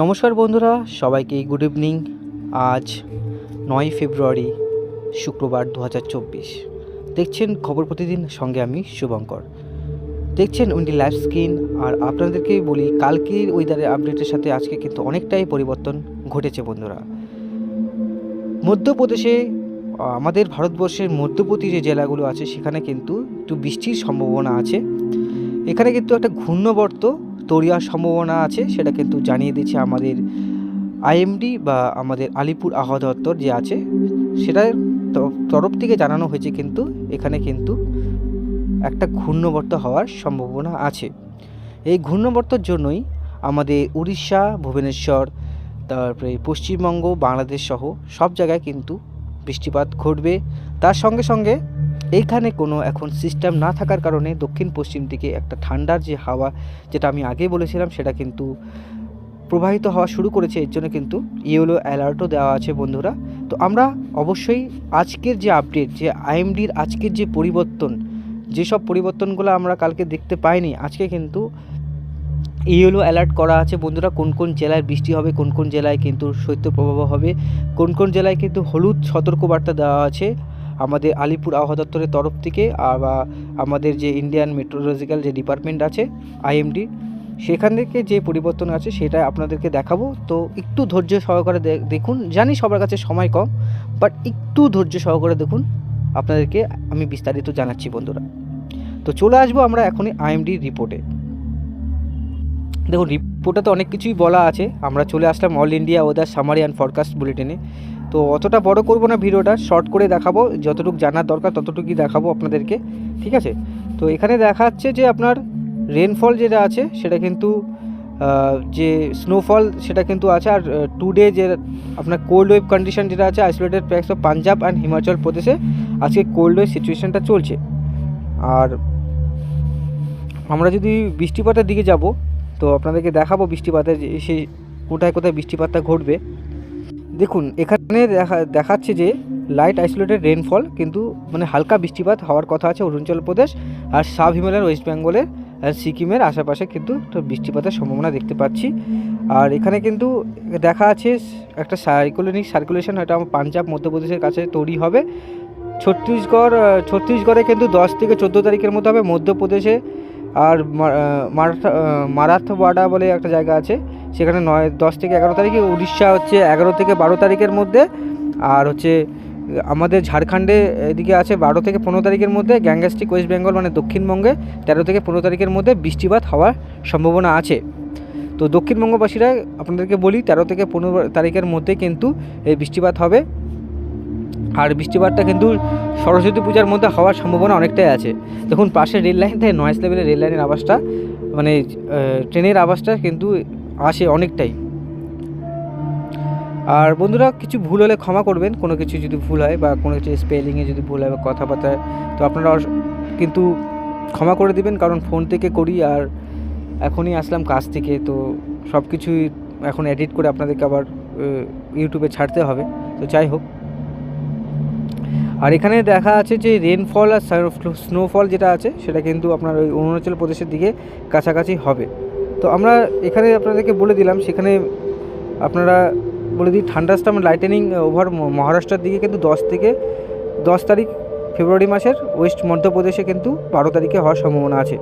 নমস্কার বন্ধুরা, সবাইকে গুড ইভিনিং আজ নয় ফেব্রুয়ারি, শুক্রবার দু হাজার চব্বিশ। দেখছেন খবর প্রতিদিন, সঙ্গে আমি শুভঙ্কর। দেখছেন উইন্ডি লাইফ স্কিন আর আপনাদেরকে বলি, কালকের ওয়েদারের আপডেটের সাথে আজকে কিন্তু অনেকটাই পরিবর্তন ঘটেছে বন্ধুরা। মধ্যপ্রদেশে, আমাদের ভারতবর্ষের মধ্যবর্তী যে জেলাগুলো আছে, সেখানে কিন্তু একটু বৃষ্টির সম্ভাবনা আছে। এখানে কিন্তু একটা ঘূর্ণবর্ত তৈরি হওয়ার সম্ভাবনা আছে, সেটা কিন্তু জানিয়ে দিচ্ছে আমাদের আইএমডি বা আমাদের আলিপুর আবহাওয়া দপ্তর যে আছে। সেটার তরফ থেকে জানানো হয়েছে কিন্তু, এখানে কিন্তু একটা ঘূর্ণবর্ত হওয়ার সম্ভাবনা আছে। এই ঘূর্ণবর্তর জন্যই আমাদের উড়িষ্যা, ভুবনেশ্বর, তারপরে পশ্চিমবঙ্গ, বাংলাদেশ সহ সব জায়গায় কিন্তু বৃষ্টিপাত ঘটবে। তার সঙ্গে সঙ্গে এইখানে কোনো এখন সিস্টেম না থাকার কারণে দক্ষিণ পশ্চিম দিকে একটা ঠান্ডার যে হাওয়া, যেটা আমি আগে বলেছিলাম, সেটা কিন্তু প্রবাহিত হওয়া শুরু করেছে। এর জন্য কিন্তু ইয়েলো অ্যালার্টও দেওয়া আছে বন্ধুরা। তো আমরা অবশ্যই আজকের যে আপডেট যে আইএমডির আজকের যে পরিবর্তন, যেসব পরিবর্তনগুলো আমরা কালকে দেখতে পাইনি, আজকে কিন্তু ইয়েলো অ্যালার্ট করা আছে বন্ধুরা। কোন কোন জেলায় বৃষ্টি হবে, কোন কোন জেলায় কিন্তু শৈত্যপ্রবাহ হবে, কোন কোন জেলায় কিন্তু হলুদ সতর্কবার্তা দেওয়া আছে। আমাদের আলিপুর আবহাওয়া দপ্তরের তরফ থেকে বা আমাদের যে ইন্ডিয়ান মেট্রোলজিক্যাল যে ডিপার্টমেন্ট আছে আইএমডি সেখান থেকে যে পরিবর্তন আছে সেটা আপনাদেরকে দেখাবো। তো একটু ধৈর্য সহকারে দেখুন, জানি সবার কাছে সময় কম বাট একটু ধৈর্য সহকারে দেখুন, আপনাদেরকে আমি বিস্তারিত জানাচ্ছি বন্ধুরা। তো চলে আসব আমরা এখনই আইএমডি রিপোর্টে দেখুন রিপোর্টে তো অনেক কিছুই বলা আছে। আমরা চলে আসলাম all India weather summary and forecast বুলেটিনে তো অতটা বড় করব না ভিডিওটা শর্ট করে দেখাবো, যতটুকু জানার দরকার ততটুকুই দেখাবো আপনাদেরকে, ঠিক আছে? তো এখানে দেখাচ্ছে যে আপনার রেনফল যেটা আছে, সেটা কিন্তু যে স্নোফল সেটা কিন্তু আছে, আর টু ডে যে আপনার কোল্ড ওয়েভ কন্ডিশন যেটা আছে isolated pockets of Punjab and Himachal প্রদেশে আজকে কোল্ড ওয়েভ সিচুয়েশানটা চলছে। আর আমরা যদি বৃষ্টিপাতের দিকে যাব, তো আপনাদেরকে দেখাবো বৃষ্টিপাতের সেই কোথায় কোথায় বৃষ্টিপাতটা ঘটবে। দেখুন, এখানে দেখা, দেখাচ্ছে যে লাইট আইসোলেটেড রেনফল কিন্তু মানে হালকা বৃষ্টিপাত হওয়ার কথা আছে অরুণাচল প্রদেশ আর সাব হিমালয়ান ওয়েস্ট বেঙ্গলের আর সিকিমের আশেপাশে কিন্তু বৃষ্টিপাতের সম্ভাবনা দেখতে পাচ্ছি। আর এখানে কিন্তু দেখা আছে একটা সাইক্লোনিক সার্কুলেশন এটা আমার পাঞ্জাব, মধ্যপ্রদেশের কাছে তৈরি হবে। ছত্তিশগড় ছত্তিশগড়ে কিন্তু দশ থেকে চোদ্দ তারিখের মধ্যে হবে, মধ্যপ্রদেশে আর মা- আহ, মারাঠা আহ, বলে একটা জায়গা আছে সেখানে নয় দশ থেকে এগারো তারিখে উড়িষ্যা হচ্ছে এগারো থেকে বারো তারিখের মধ্যে আর হচ্ছে আমাদের ঝাড়খণ্ডে এদিকে আছে বারো থেকে পনেরো তারিখের মধ্যে গ্যাঙ্গাস্টিক ওয়েস্ট বেঙ্গল মানে দক্ষিণবঙ্গে তেরো থেকে পনেরো তারিখের মধ্যে বৃষ্টিপাত হওয়ার সম্ভাবনা আছে। তো দক্ষিণবঙ্গবাসীরা আপনাদেরকে বলি তেরো থেকে পনেরো তারিখের মধ্যে কিন্তু এই বৃষ্টিপাত হবে। আর বৃষ্টিপাতটা কিন্তু সরস্বতী পূজার মধ্যে হওয়ার সম্ভাবনা অনেকটাই আছে। দেখুন পাশে রেল লাইন থেকে নয়েস লেভেলের রেল লাইনের আওয়াজটা মানে ট্রেনের আওয়াজটা কিন্তু আসে অনেকটাই। আর বন্ধুরা, কিছু ভুল হলে ক্ষমা করবেন, কোনো কিছু যদি ভুল হয় বা কোনো কিছু স্পেলিংয়ে যদি ভুল হয় বা কথাবার্তায় তো আপনারা কিন্তু ক্ষমা করে দিবেন, কারণ ফোন থেকে করি আর এখনই আসলাম কাজ থেকে, তো সব কিছুই এখন এডিট করে আপনাদেরকে আবার ইউটিউবে ছাড়তে হবে। তো যাই হোক। আর এখানে দেখা আছে যে রেনফল আর স্নোফল যেটা আছে, সেটা কিন্তু আপনার ওই অরুণাচল প্রদেশের দিকে কাছাকাছি হবে। তো আমরা এখানে আপনাদেরকে বলে দিলাম, সেখানে আপনারা বলে দিই ঠান্ডাস্টাম লাইটেনিং ওভার মহারাষ্ট্রের দিকে কিন্তু দশ থেকে দশ তারিখ, ফেব্রুয়ারি মাসের ওয়েস্ট মধ্যপ্রদেশে কিন্তু বারো তারিখে হওয়ার সম্ভাবনা আছে।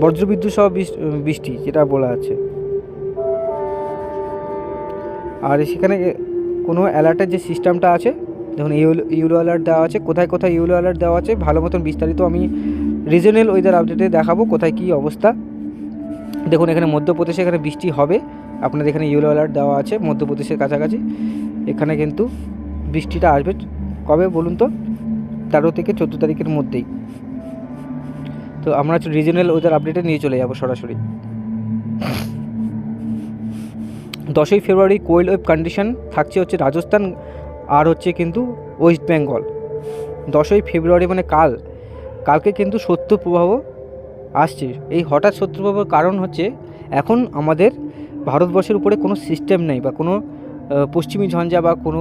বজ্রবিদ্যুৎ সহ বৃষ- বৃষ্টি যেটা বলা আছে। আর সেখানে কোনো অ্যালার্টের যে সিস্টেমটা আছে দেখুন ইউলো ইউলো অ্যালার্ট দেওয়া আছে। কোথায় কোথায় ইউলো অ্যালার্ট দেওয়া আছে, ভালো মতন বিস্তারিত আমি রিজনাল ওয়েদার আপডেটে দেখাবো, কোথায় কী অবস্থা। দেখুন, এখানে মধ্যপ্রদেশে এখানে বৃষ্টি হবে। আপনাদের এখানে ইউলো অ্যালার্ট দেওয়া আছে, মধ্যপ্রদেশের কাছাকাছি। এখানে কিন্তু বৃষ্টিটা আসবে। কবে বলুন তো? তেরো থেকে চোদ্দ তারিখের মধ্যেই। তো আমরা রিজনাল ওয়েদার আপডেটে নিয়ে চলে যাব সরাসরি। দশই ফেব্রুয়ারি কোয়েল ওয়েভ কন্ডিশন থাকছে হচ্ছে রাজস্থান আর হচ্ছে কিন্তু ওয়েস্ট বেঙ্গল। দশই ফেব্রুয়ারি মানে কাল। কালকে কিন্তু সত্য প্রবাহ আসছে। এই হঠাৎ সত্য প্রবাহের কারণ হচ্ছে এখন আমাদের ভারতবর্ষের উপরে কোনো সিস্টেম নেই বা কোনো পশ্চিমী ঝঞ্ঝা বা কোনো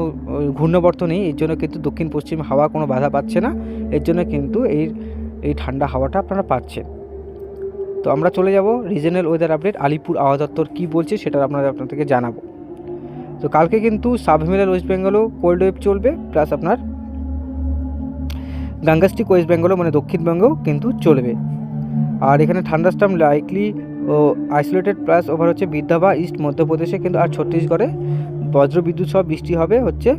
ঘূর্ণবর্ত নেই। এর জন্য কিন্তু দক্ষিণ পশ্চিম হাওয়া কোনো বাধা পাচ্ছে না। এর জন্য কিন্তু এই এই ঠান্ডা হাওয়াটা আপনারা পাচ্ছেন। তো আমরা চলে যাব রিজনাল ওয়েদার আপডেট আলিপুর আবহাওয়া দপ্তর কী বলছে সেটা আপনারা আপনাদেরকে জানাব। তো কালকে কিন্তু সাব হিমালয় ওয়েস্ট বেঙ্গলও কোল্ড ওয়েভ চলবে প্লাস আপনার গাঙ্গাস্টিক ওয়েস্ট বেঙ্গলও মানে দক্ষিণবঙ্গেও কিন্তু চলবে। আর এখানে ঠান্ডাস্টাম লাইকলি ও আইসোলেটেড প্লাস ওভার হচ্ছে বিদ্যাবা ইস্ট মধ্যপ্রদেশে কিন্তু, আর ছত্তিশগড়ে বজ্র বিদ্যুৎ সহ বৃষ্টি হবে হচ্ছে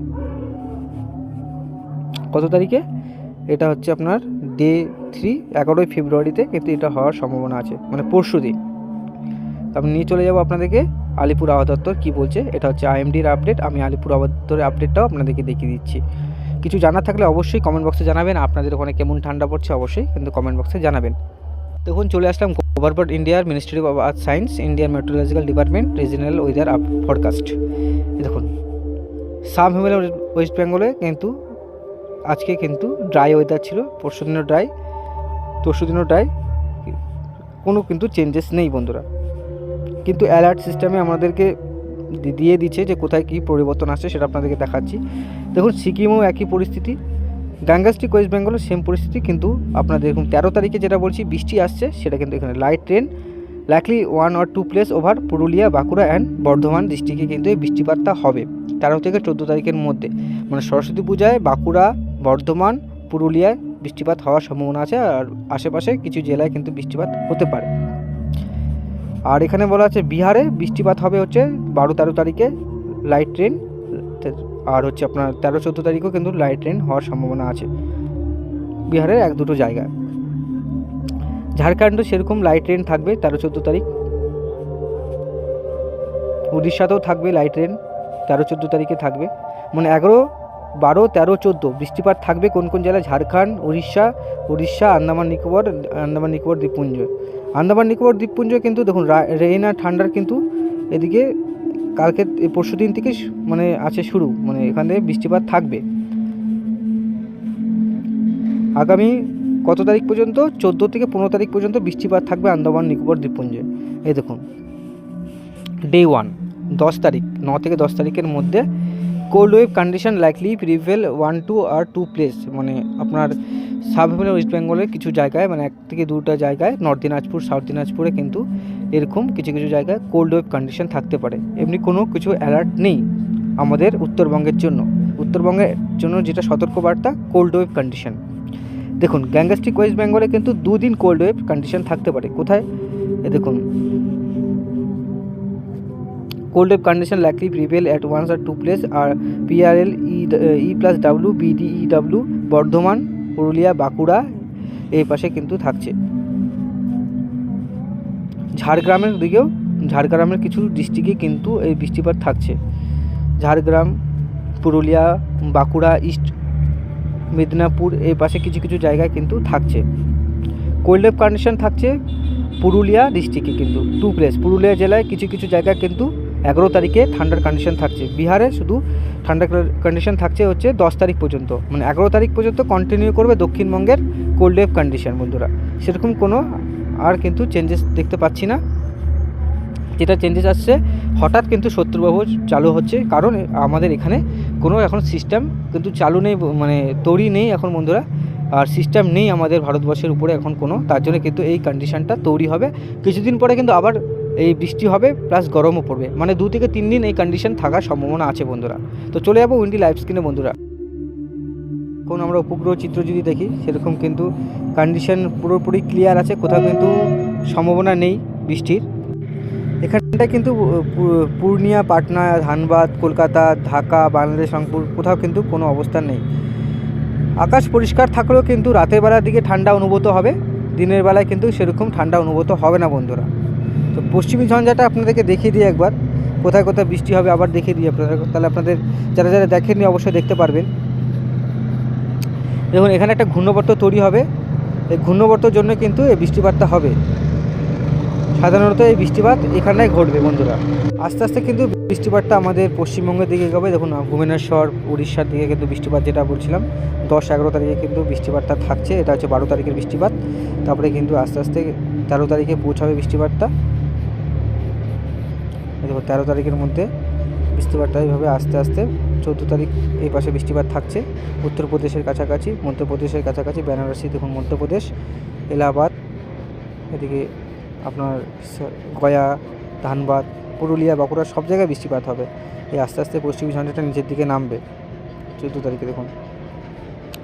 কত তারিখে? এটা হচ্ছে আপনার ডে থ্রি এগারোই ফেব্রুয়ারিতে, কিন্তু এটা হওয়ার সম্ভাবনা আছে মানে পরশু দিন আমি নিয়ে চলে যাব আপনাদেরকে। আলিপুর আবহাওয়া দপ্তর কী বলছে? এটা হচ্ছে আইএমডির আপডেট আমি আলিপুর আবহাওয়া দপ্তরের আপডেটটাও আপনাদেরকে দেখিয়ে দিচ্ছি। কিছু জানার থাকলে অবশ্যই কমেন্ট বক্সে জানাবেন। আপনাদের ওখানে কেমন ঠান্ডা পড়ছে অবশ্যই কিন্তু কমেন্ট বক্সে জানাবেন। দেখুন, চলে আসলাম গভর্নমেন্ট ইন্ডিয়ার ministry of earth science Indian meteorological department regional weather up forecast দেখুন সাব হিমালয় ওয়েস্ট বেঙ্গলে কিন্তু, আজকে কিন্তু ড্রাই ওয়েদার ছিল। পরশু দিনও ড্রাই পরশু দিনও ড্রাই কোনো কিন্তু চেঞ্জেস নেই বন্ধুরা। কিন্তু অ্যালার্ট সিস্টেমে আমাদেরকে দিয়ে দিচ্ছে যে কোথায় কী পরিবর্তন আসছে সেটা আপনাদেরকে দেখাচ্ছি। দেখুন, সিকিমেও একই পরিস্থিতি। গাঙ্গাস্টিক ওয়েস্ট বেঙ্গলও সেম পরিস্থিতি, কিন্তু আপনাদের দেখুন, তেরো তারিখে যেটা বলছি, বৃষ্টি আসছে, সেটা কিন্তু এখানে light rain likely one or two place over Purulia, Bankura and Bardhaman ডিস্ট্রিক্টে কিন্তু এই বৃষ্টিপাতটা হবে। তেরো থেকে চোদ্দ তারিখের মধ্যে। মানে সরস্বতী পূজায় বাঁকুড়া, বর্ধমান, পুরুলিয়ায় বৃষ্টিপাত হওয়ার সম্ভাবনা আছে, আর আশেপাশে কিছু জেলায় কিন্তু বৃষ্টিপাত হতে পারে। আর এখানে বলা আছে বিহারে বৃষ্টিপাত হবে হচ্ছে বারো তেরো তারিখে লাইট ট্রেন আর হচ্ছে আপনার তেরো চোদ্দ তারিখেও কিন্তু লাইট ট্রেন হওয়ার সম্ভাবনা আছে বিহারের এক দুটো জায়গায়। ঝাড়খণ্ডও সেরকম লাইট ট্রেন থাকবে তেরো চোদ্দ তারিখ। উড়িষ্যাতেও থাকবে লাইট ট্রেন তেরো চোদ্দ তারিখে থাকবে। মানে এগারো, বারো, তেরো, চোদ্দ বৃষ্টিপাত থাকবে কোন কোন জেলায়? ঝাড়খণ্ড, উড়িষ্যা উড়িষ্যা, আন্দামান নিকোবর আন্দামান নিকোবর, দ্বীপপুঞ্জ। আন্দামান নিকোবর দ্বীপপুঞ্জ কিন্তু দেখুন রেইন আর ঠান্ডার কিন্তু এদিকে কালকে পরশু দিন থেকে মানে আছে শুরু মানে এখানে বৃষ্টিপাত থাকবে। আগামী কত তারিখ পর্যন্ত? চোদ্দ থেকে পনেরো তারিখ পর্যন্ত বৃষ্টিপাত থাকবে আন্দামান নিকোবর দ্বীপপুঞ্জে। এই দেখুন ডে ওয়ান দশ তারিখ, ন থেকে দশ তারিখের মধ্যে cold wave condition likely prevail one two আর টু প্লেস মানে আপনার সাব ওয়েস্ট বেঙ্গলের কিছু জায়গায় মানে এক থেকে দুটা জায়গায় নর্থ দিনাজপুর সাউথ দিনাজপুরে কিন্তু এরকম কিছু কিছু জায়গায় কোল্ড ওয়েভ কন্ডিশন থাকতে পারে। এমনি কোনো কিছু অ্যালার্ট নেই আমাদের উত্তরবঙ্গের জন্য। উত্তরবঙ্গের জন্য যেটা সতর্কবার্তা কোল্ড ওয়েভ কন্ডিশন দেখুন গ্যাঙ্গাস্টিক ওয়েস্ট বেঙ্গলে কিন্তু দুদিন কোল্ড ওয়েভ কন্ডিশন থাকতে পারে। কোথায়? এ দেখুন। cold wave condition likely prevail at once or two place are PRL E, E plus W BDEW Bardhaman Purulia, Bankura এই পাশে কিন্তু থাকছে। ঝাড়গ্রামের দিকেও, ঝাড়গ্রামের কিছু ডিস্ট্রিক্টে কিন্তু এই বৃষ্টিপাত থাকছে। ঝাড়গ্রাম, পুরুলিয়া, বাঁকুড়া ইস্ট মেদিনীপুর এই পাশে কিছু কিছু জায়গায় কিন্তু থাকছে। কোল্ড ওয়েভ কন্ডিশন থাকছে পুরুলিয়া ডিস্ট্রিক্টে কিন্তু টু প্লেস পুরুলিয়া জেলায় কিছু কিছু জায়গায় কিন্তু এগারো তারিখে ঠান্ডার কন্ডিশন থাকছে। বিহারে শুধু ঠান্ডার কন্ডিশন থাকছে হচ্ছে দশ তারিখ পর্যন্ত। মানে এগারো তারিখ পর্যন্ত কন্টিনিউ করবে দক্ষিণবঙ্গের কোল্ড ওয়েভ কন্ডিশন বন্ধুরা। সেরকম কোনো আর কিন্তু চেঞ্জেস দেখতে পাচ্ছি না। যেটা চেঞ্জেস আসছে, হঠাৎ কিন্তু শত্রুবাবু চালু হচ্ছে। কারণ আমাদের এখানে কোনো এখন সিস্টেম কিন্তু চালু নেই মানে তৈরি নেই এখন বন্ধুরা। আর সিস্টেম নেই আমাদের ভারতবর্ষের উপরে এখন কোনো। তার জন্য কিন্তু এই কন্ডিশনটা তৈরি হবে। কিছুদিন পরে কিন্তু আবার এই বৃষ্টি হবে প্লাস গরমও পড়বে। মানে দু থেকে তিন দিন এই কন্ডিশন থাকার সম্ভাবনা আছে বন্ধুরা। তো চলে যাব উইন্ডি লাইফ স্ক্রিনে বন্ধুরা। কোন আমরা উপগ্রহ চিত্র যদি দেখি, সেরকম কিন্তু কন্ডিশন পুরোপুরি ক্লিয়ার আছে, কোথাও কিন্তু সম্ভাবনা নেই বৃষ্টির। এখানটা কিন্তু পূর্ণিয়া, পাটনা, ধানবাদ, কলকাতা, ঢাকা, বাংলাদেশ, রংপুর, কোথাও কিন্তু কোনো অবস্থান নেই। আকাশ পরিষ্কার থাকলেও কিন্তু রাতের বেলার দিকে ঠান্ডা অনুভূত হবে, দিনের বেলায় কিন্তু সেরকম ঠান্ডা অনুভূত হবে না বন্ধুরা। তো পশ্চিমী ঝঞ্ঝাটা আপনাদেরকে দেখিয়ে দিই একবার। কোথায় কোথায় বৃষ্টি হবে আবার দেখিয়ে দিই আপনাদের তাহলে আপনাদের যারা যারা দেখেননি অবশ্যই দেখতে পারবেন। দেখুন, এখানে একটা ঘূর্ণবর্ত তৈরি হবে। এই ঘূর্ণবর্তর জন্য কিন্তু এই বৃষ্টিপাতটা হবে। সাধারণত এই বৃষ্টিপাত এখানে ঘটবে বন্ধুরা। আস্তে আস্তে কিন্তু বৃষ্টিপাতটা আমাদের পশ্চিমবঙ্গের দিকে হবে দেখুন, ভুবনেশ্বর, উড়িষ্যার দিকে কিন্তু বৃষ্টিপাত যেটা বলছিলাম, দশ এগারো তারিখে কিন্তু বৃষ্টিপাতটা থাকছে। এটা হচ্ছে বারো তারিখের বৃষ্টিপাত। তারপরে কিন্তু আস্তে আস্তে তেরো তারিখে পৌঁছাবে বৃষ্টিপাতটা। দেখো তেরো তারিখের মধ্যে বৃষ্টিপাতটা এইভাবে আস্তে আস্তে চোদ্দ তারিখ এই পাশে বৃষ্টিপাত থাকছে। উত্তরপ্রদেশের কাছাকাছি, মধ্যপ্রদেশের কাছাকাছি, বেনারসি দেখুন মধ্যপ্রদেশ, এলাহাবাদ, এদিকে আপনার গয়া, ধানবাদ, পুরুলিয়া, বাঁকুড়া সব জায়গায় বৃষ্টিপাত হবে। এই আস্তে আস্তে পশ্চিম ঝঞ্ঝাটা নিচের দিকে নামবে। চোদ্দ তারিখে দেখুন।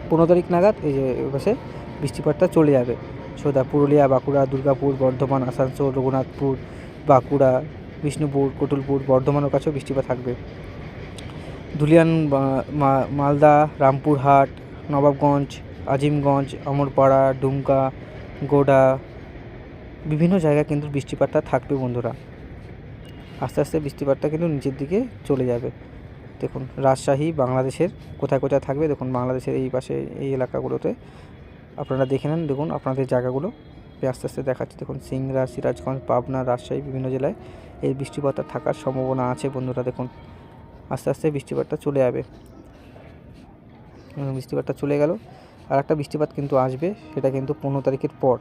পনেরো তারিখ নাগাদ এই যে এপাশে বৃষ্টিপাতটা চলে যাবে। সোজা পুরুলিয়া, বাঁকুড়া, দুর্গাপুর, বর্ধমান, আসানসোল, রঘুনাথপুর, বাঁকুড়া বিষ্ণুপুর কটুলপুর বর্ধমানের কাছেও বৃষ্টিপাত থাকবে। ধুলিয়ান মালদা, রামপুরহাট, নবাবগঞ্জ, আজিমগঞ্জ, অমরপাড়া, ডুমকা, গোডা, বিভিন্ন জায়গায় কিন্তু বৃষ্টিপাতটা থাকবে বন্ধুরা। আস্তে আস্তে বৃষ্টিপাতটা কিন্তু নিচের দিকে চলে যাবে। দেখুন, রাজশাহী বাংলাদেশের কোথায় কোথায় থাকবে? দেখুন, বাংলাদেশের এই পাশে, এই এলাকাগুলোতে আপনারা দেখে নেন। দেখুন, আপনাদের জায়গাগুলো। আস্তে আস্তে দেখাচ্ছি। দেখুন, সিংরা, সিরাজগঞ্জ, পাবনা, রাজশাহী, বিভিন্ন জেলায় এই বৃষ্টিপাতটা থাকার সম্ভাবনা আছে। বন্ধুরা দেখুন, আস্তে আস্তে বৃষ্টিপাতটা চলে যাবে। বৃষ্টিপাতটা চলে গেল। আর একটা বৃষ্টিপাত কিন্তু আসবে, সেটা কিন্তু পনেরো তারিখের পর।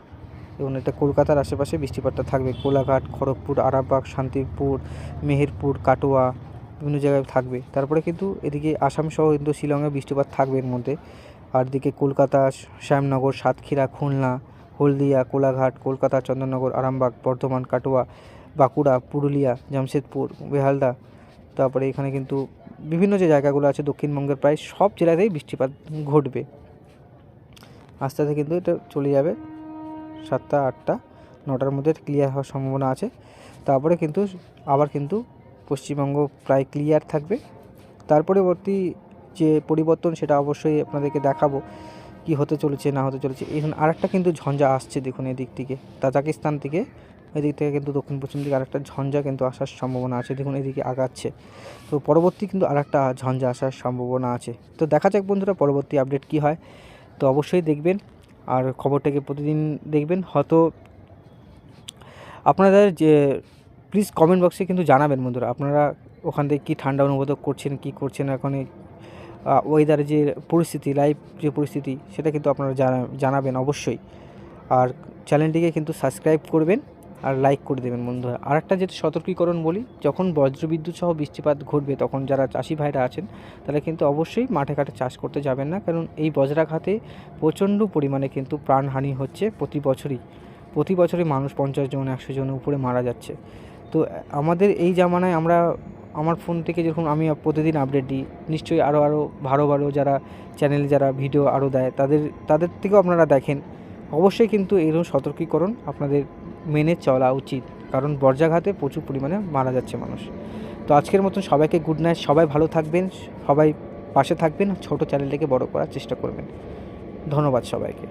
এবং এটা কলকাতার আশেপাশে বৃষ্টিপাতটা থাকবে। কোলাঘাট, খড়গপুর, আরামবাগ, শান্তিপুর, মেহেরপুর, কাটোয়া বিভিন্ন জায়গায় থাকবে। তারপরে কিন্তু এদিকে আসাম সহ কিন্তু শিলংয়ে বৃষ্টিপাত থাকবে এর মধ্যে। আর দিকে কলকাতা, শ্যামনগর, সাতক্ষীরা, খুলনা, হলদিয়া, কোলাঘাট, কলকাতা, চন্দননগর, আরামবাগ, বর্ধমান, কাটোয়া বাঁকুড়া, পুরুলিয়া, জামশেদপুর, বেহালদা, তারপরে এখানে কিন্তু বিভিন্ন যে জায়গাগুলো আছে দক্ষিণবঙ্গের প্রায় সব জেলাতেই বৃষ্টিপাত ঘটবে। আস্তে আস্তে কিন্তু এটা চলে যাবে সাতটা, আটটা, নটার মধ্যে ক্লিয়ার হওয়ার সম্ভাবনা আছে। তারপরে কিন্তু আবার কিন্তু পশ্চিমবঙ্গ প্রায় ক্লিয়ার থাকবে। তার পরবর্তী যে পরিবর্তন সেটা অবশ্যই আপনাদেরকে দেখাবো, কি হতে চলেছে, না হতে চলেছে। এখন আরেকটা কিন্তু ঝঞ্ঝা আসছে দেখুন এদিক থেকে, তাজাকিস্তান থেকে এদিক থেকে কিন্তু দক্ষিণ পশ্চিম দিকে আরেকটা ঝঞ্ঝা কিন্তু আসার সম্ভাবনা আছে। দেখুন, এদিকে আগাচ্ছে। তো পরবর্তী কিন্তু আরেকটা ঝঞ্ঝা আসার সম্ভাবনা আছে। তো দেখা যাক বন্ধুরা, পরবর্তী আপডেট কি হয়। তো অবশ্যই দেখবেন, আর খবরটাকে প্রতিদিন দেখবেন। হয়তো আপনাদের যে প্লিজ কমেন্ট বক্সে কিন্তু জানাবেন বন্ধুরা, আপনারা ওখান থেকে কী ঠান্ডা অনুভব করছেন, কী করছেন এখন ওয়েদারের যে পরিস্থিতি লাইভ যে পরিস্থিতি, সেটা কিন্তু আপনারা জানা, জানাবেন অবশ্যই। আর চ্যানেলটিকে কিন্তু সাবস্ক্রাইব করবেন। আর লাইক করে দেবেন বন্ধুরা। আর একটা যেটা সতর্কীকরণ বলি, যখন বজ্রবিদ্যুৎ সহ বৃষ্টিপাত ঘটবে, তখন যারা চাষি ভাইরা আছেন, তারা কিন্তু অবশ্যই মাঠে ঘাটে চাষ করতে যাবেন না। কারণ এই বজ্রাঘাতে প্রচণ্ড পরিমাণে কিন্তু প্রাণহানি হচ্ছে প্রতি বছরই। প্রতি বছরই মানুষ পঞ্চাশ জন, একশো জনের উপরে মারা যাচ্ছে। তো আমাদের এই জামানায় আমরা, আমার ফোন থেকে যখন আমি প্রতিদিন আপডেট দিই, নিশ্চয়ই আরও আরও ভালো ভালো যারা চ্যানেল যারা ভিডিও আরও দেয়, তাদের তাদের থেকেও আপনারা দেখেন। অবশ্যই কিন্তু এরকম সতর্কীকরণ আপনাদের মেনে চলা উচিত, কারণ বর্জাঘাতে প্রচুর পরিমাণে মারা যাচ্ছে মানুষ। তো আজকের মতন সবাইকে গুড নাইট সবাই ভালো থাকবেন, সবাই পাশে থাকবেন, ছোট চ্যানেলটাকে বড় করার চেষ্টা করবেন। ধন্যবাদ সবাইকে।